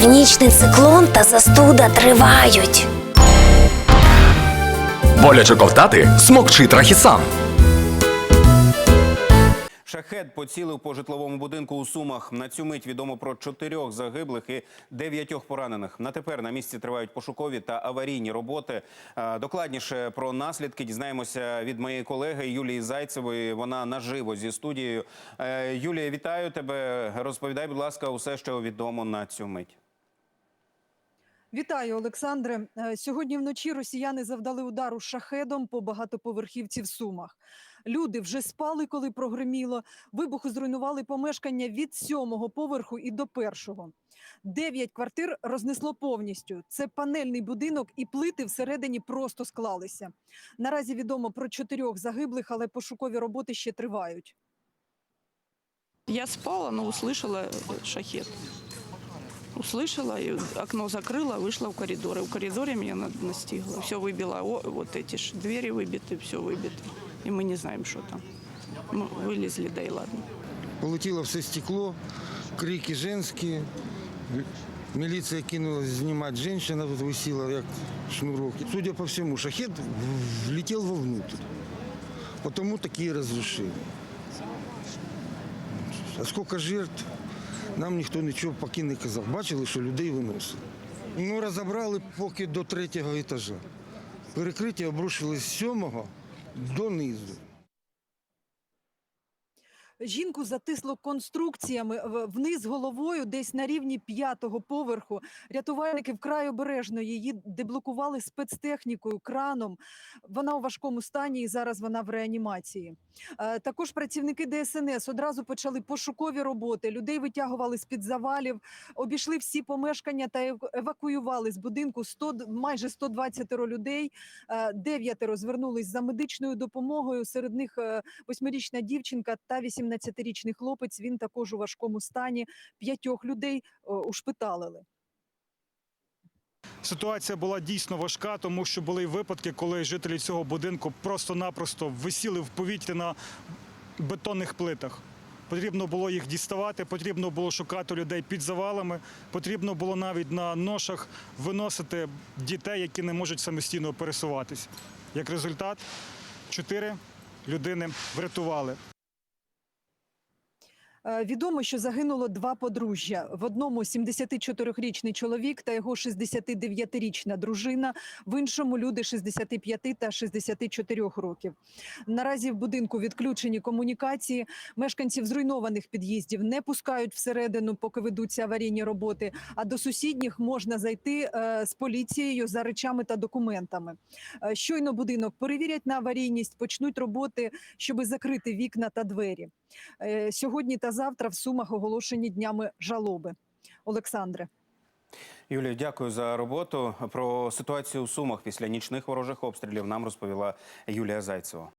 Північний циклон та застуда тривають. Боляче ковтати смокчи трахісан. Шахет поцілив по житловому будинку у Сумах. На цю мить відомо про чотирьох загиблих і дев'ятьох поранених. На тепер на місці тривають пошукові та аварійні роботи. Докладніше про наслідки дізнаємося від моєї колеги Юлії Зайцевої. Вона наживо зі студією. Е, Юлія, вітаю тебе. Розповідай, будь ласка, усе, що відомо на цю мить. Вітаю, Олександре. Е, Сьогодні вночі росіяни завдали удару шахедом по багатоповерхівці в Сумах. Люди вже спали, коли прогреміло. Вибуху зруйнували помешкання від сьомого поверху і до першого. Дев'ять квартир рознесло повністю. Це панельний будинок, і плити всередині просто склалися. Наразі відомо про чотирьох загиблих, але пошукові роботи ще тривають. Я спала, но услышала э, шахет Услышала, и окно закрыла, вышла в коридор. И в коридоре меня на- настигло. Все выбило, о, вот эти ж двери выбиты, все выбито. И мы не знаем, что там. Ну, вылезли, да и ладно. Полетело все стекло, крики женские. Милиция кинулась снимать. Женщина тут висела, як шнурок. Судя по всему, шахет в- влетел вовнутрь. Потому такие разрушения. А сколько жертв, Нам ніхто нічого поки не казав. Бачили, що людей виносили. Ну, розібрали поки до третього етажа. Перекриття обрушилось з сьомого донизу. Жінку затисло конструкціями вниз головою, десь на рівні п'ятого поверху. Рятувальники вкрай обережно її деблокували спецтехнікою, краном. Вона у важкому стані і зараз вона в реанімації. Е, Також працівники ДСНС одразу почали пошукові роботи. Людей витягували з під завалів, обійшли всі помешкання та ев- евакуювали з будинку 100, д- майже 120 людей. Е, Дев'ятеро звернулись за медичною допомогою. Серед них е, восьмирічна дівчинка та 18-річний хлопець. Він також у важкому стані. П'ятьох людей е, ушпиталили. Ситуація була дійсно важка, тому що були й випадки, коли жителі цього будинку просто-напросто висіли в повітрі на бетонних плитах. Потрібно було їх діставати, потрібно було шукати людей під завалами, потрібно було навіть на ношах виносити дітей, які не можуть самостійно пересуватися. Як результат, чотири людини врятували. Е, Відомо, що загинуло два подружжя. В одному 74-річний чоловік та його 69-річна дружина, в іншому люди 65 та 64 років. Наразі в будинку відключені комунікації. Мешканців зруйнованих під'їздів не пускають всередину, поки ведуться аварійні роботи. А до сусідніх можна зайти е, з поліцією за речами та документами. Е, Щойно будинок перевірять на аварійність, почнуть роботи, щоби закрити вікна та двері. Е, Сьогодні та завтра в Сумах оголошені днями жалоби. Олександре. Юлія, дякую за роботу. Про ситуацію у Сумах після нічних ворожих обстрілів нам розповіла Юлія Зайцева.